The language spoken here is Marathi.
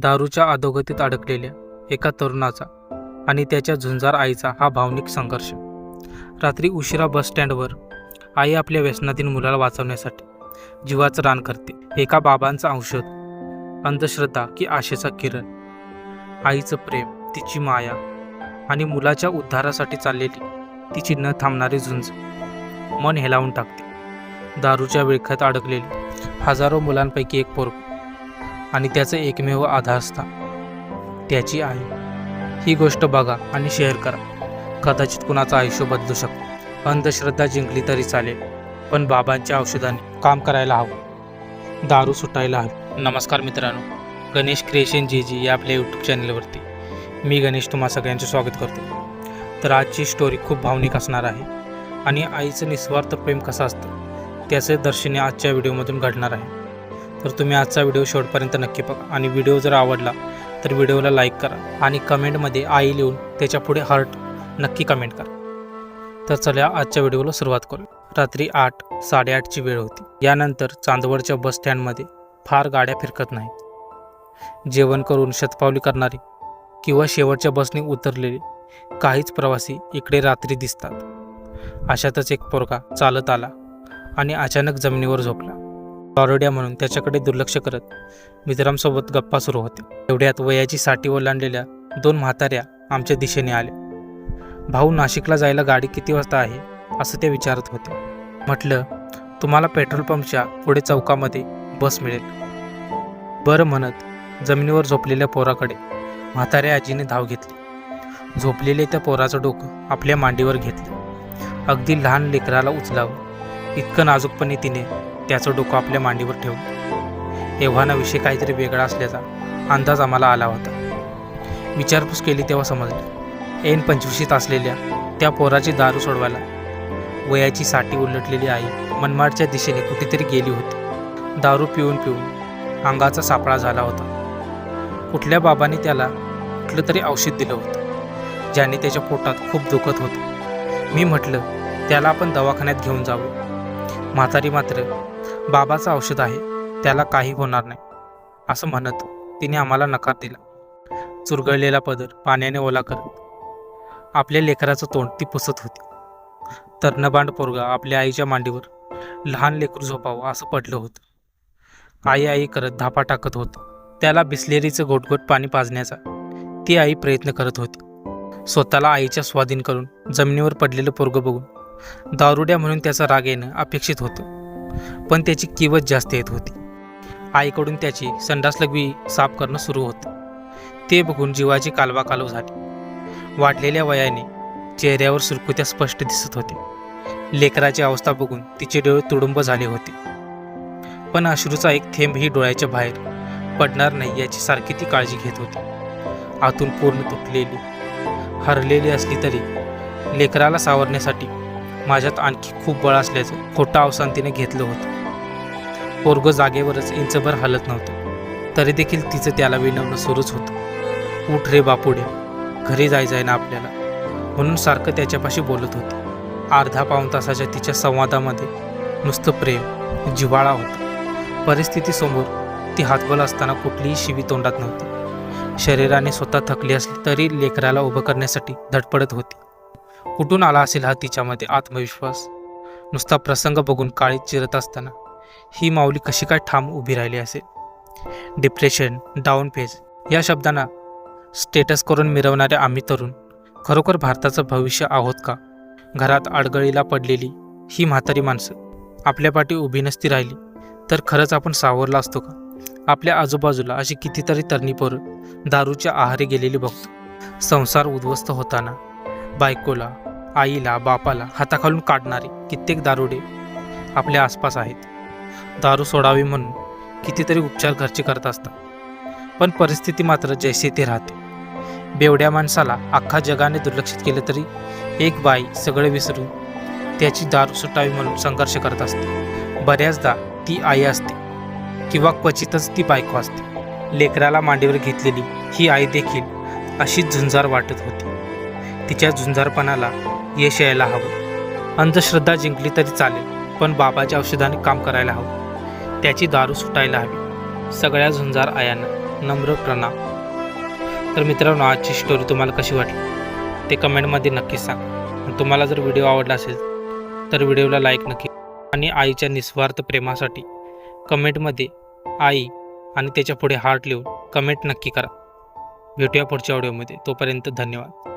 दारूच्या अधोगतीत अडकलेल्या एका तरुणाचा आणि त्याच्या झुंजार आईचा हा भावनिक संघर्ष. रात्री उशिरा बस स्टँडवर आई आपल्या व्यसनातील मुलाला वाचवण्यासाठी जीवाचं रान करते. एका बाबांचं औषध अंधश्रद्धा की आशेचा किरण. आईचं प्रेम तिची माया आणि मुलाच्या उद्धारासाठी चाललेली तिची न थांबणारी झुंज मन हेलावून टाकते. दारूच्या विळख्यात अडकलेली हजारो मुलांपैकी एक पोरग आणि त्याचं एकमेव आधारस्थान त्याची आई. ही गोष्ट बघा आणि शेअर करा. कदाचित कुणाचं आयुष्य बदलू शकतो. अंधश्रद्धा जिंकली तरी चालेल. पण बाबांच्या औषधाने काम करायला हवं. दारू सुटायला हवी. नमस्कार मित्रांनो. गणेश क्रिएशन जी जी या आपल्या यूट्यूब चॅनलवरती मी गणेश तुम्हा सगळ्यांचं स्वागत करतो. तर आजची स्टोरी खूप भावनिक असणार आहे. आणि आईचं निस्वार्थ प्रेम कसं असतं त्याचे दर्शने आजच्या व्हिडिओमधून घडणार आहे. तर तुम्ही आजचा व्हिडिओ शेवटपर्यंत नक्की बघा. आणि व्हिडिओ जर आवडला तर व्हिडिओला लाईक करा आणि कमेंटमध्ये आई लिहून त्याच्या पुढे हर्ट नक्की कमेंट करा. तर चला आजच्या व्हिडिओला सुरुवात करू रात्री आठ साडेआठची वेळ होती. यानंतर चांदवडच्या बस स्टँडमध्ये फार गाड्या फिरकत नाहीत. जेवण करून शतपावली करणारी किंवा शेवटच्या बसने उतरलेले काहीच प्रवासी इकडे रात्री दिसतात. अशातच एक पोरगा चालत आला आणि अचानक जमिनीवर झोपला. बारोड्या म्हणून त्याच्याकडे दुर्लक्ष करत मित्रांसोबत गप्पा सुरू होत्या. एवढ्यात वयाची साठी ओलांडलेल्या दोन म्हाताऱ्या आमच्या दिशेने आल्या. भाऊ नाशिकला जायला गाडी किती वाजता आहे? असं ते विचारत होते. म्हटलं तुम्हाला पेट्रोल पंपच्या पुढे चौकामध्ये बस मिळेल. बरं म्हणत जमिनीवर झोपलेल्या पोराकडे म्हाताऱ्या आजीने धाव घेतली. झोपलेले त्या पोराचं डोकं आपल्या मांडीवर घेतलं. अगदी लहान लेकराला उचलावं. इतकं नाजूकपणे तिने त्याचं डोकं आपल्या मांडीवर ठेवलं एव्हानाविषयी काहीतरी वेगळा असल्याचा अंदाज आम्हाला आला होता. विचारपूस केली तेव्हा समजले. ऐन पंचवीशीत असलेल्या त्या पोराची दारू सोडवायला वयाची साठी उलटलेली आई मनमाडच्या दिशेने कुठेतरी गेली होती. दारू पिऊन पिऊन अंगाचा सापळा झाला होता. कुठल्या बाबाने त्याला कुठलं तरी औषध दिलं होतं ज्याने त्याच्या पोटात खूप दुखत होतं. मी म्हटलं त्याला आपण दवाखान्यात घेऊन जावं. म्हातारी मात्र बाबाचं औषध आहे त्याला काही होणार नाही असं म्हणत तिने आम्हाला नकार दिला. चुरगळलेला पदर पाण्याने ओला करत. आपल्या लेकराचं तोंड ती पुसत होती. तरणबांड पोरगा आपल्या आईच्या मांडीवर लहान लेकरू झोपावं असं पडलं होतं. आई आई करत धापा टाकत होतं. त्याला बिस्लेरीचं घोटघोट पाणी पाजण्याचा ती आई प्रयत्न करत होती. स्वतःला आईच्या स्वाधीन करून जमिनीवर पडलेलं पोरगं बघून दारुड्या म्हणून त्याचा राग येणं अपेक्षित होतं. पण त्याची किवत जास्त येत होती. आईकडून त्याची संडास लघवी साफ करणं सुरू होतं. ते बघून जीवाची कालवा कालव झाली. वाढलेल्या वयाने चेहऱ्यावर सुरकुत्या स्पष्ट दिसत होते. लेकराची अवस्था बघून तिचे डोळे तुडुंब झाले होते. पण अश्रूचा एक थेंबही डोळ्याच्या बाहेर पडणार नाही याची सारखी ती काळजी घेत होती. आतून पूर्ण तुटलेली हरलेली असली तरी लेकराला सावरण्यासाठी माझ्यात आणखी खूप बळ असल्याचं खोटं अवसान तिने घेतलं होतं. पोरगं जागेवरच इंचभर हलत नव्हतं. तरी देखील तिचं त्याला विनवणं सुरूच होतं. उठ रे बापुड्या घरी जायचं आहे ना आपल्याला म्हणून सारखं त्याच्यापाशी बोलत होती. अर्धा पाऊण तासाच्या तिच्या संवादामध्ये नुसतं प्रेम जिव्हाळा होता. परिस्थितीसमोर ती हातबल असताना कुठलीही शिवी तोंडात नव्हती. शरीराने स्वतः थकली असली तरी लेकराला उभं करण्यासाठी धडपडत होती. कुठून आला असेल हा तिच्यामध्ये आत्मविश्वास? नुसता प्रसंग बघून काळीत चिरत असताना ही माऊली कशी काय ठाम उभी राहिली असेल? डिप्रेशन डाऊन फेज या शब्दांना स्टेटस करून मिरवणारे आम्ही तरुण खरोखर भारताचं भविष्य आहोत का? घरात आडगळीला पडलेली ही म्हातारी माणसं आपल्या पाठी उभी नसती राहिली तर खरंच आपण सावरला असतो का? आपल्या आजूबाजूला अशी कितीतरी तरणी पोरं दारूच्या आहारी गेलेली बघतो. संसार उद्ध्वस्त होताना बायकोला आईला बापाला हाताखालून काढणारे कित्येक दारुडे आपल्या आसपास आहेत. दारू सोडावी म्हणून कितीतरी उपचार घरचे करत असतात. पण परिस्थिती मात्र जैसे ते राहते. बेवड्या माणसाला अख्खा जगाने दुर्लक्षित केलं तरी एक बाई सगळे विसरून त्याची दारू सुटावी म्हणून संघर्ष करत असते. बऱ्याचदा ती आई असते किंवा क्वचितच ती बायको असते. लेकराला मांडीवर घेतलेली ही आई देखील अशीच झुंजार वाटत होती. तिच्या झुंजारपणाला यश यायला हवं. अंधश्रद्धा जिंकली तरी चालेल पण बाबाच्या औषधाने काम करायला हवं. त्याची दारू सुटायला हवी. सगळ्या झुंजार आयांना नम्र प्रणाम. तर मित्रांनो आजची स्टोरी तुम्हाला कशी वाटली? ते कमेंटमध्ये नक्की सांग. आणि तुम्हाला जर व्हिडिओ आवडला असेल तर व्हिडिओला लाईक नक्की आणि आईच्या निस्वार्थ प्रेमासाठी कमेंटमध्ये आई आणि त्याच्या पुढे हार्ट लिहून कमेंट नक्की करा. भेटूया पुढच्या व्हिडिओमध्ये तोपर्यंत धन्यवाद.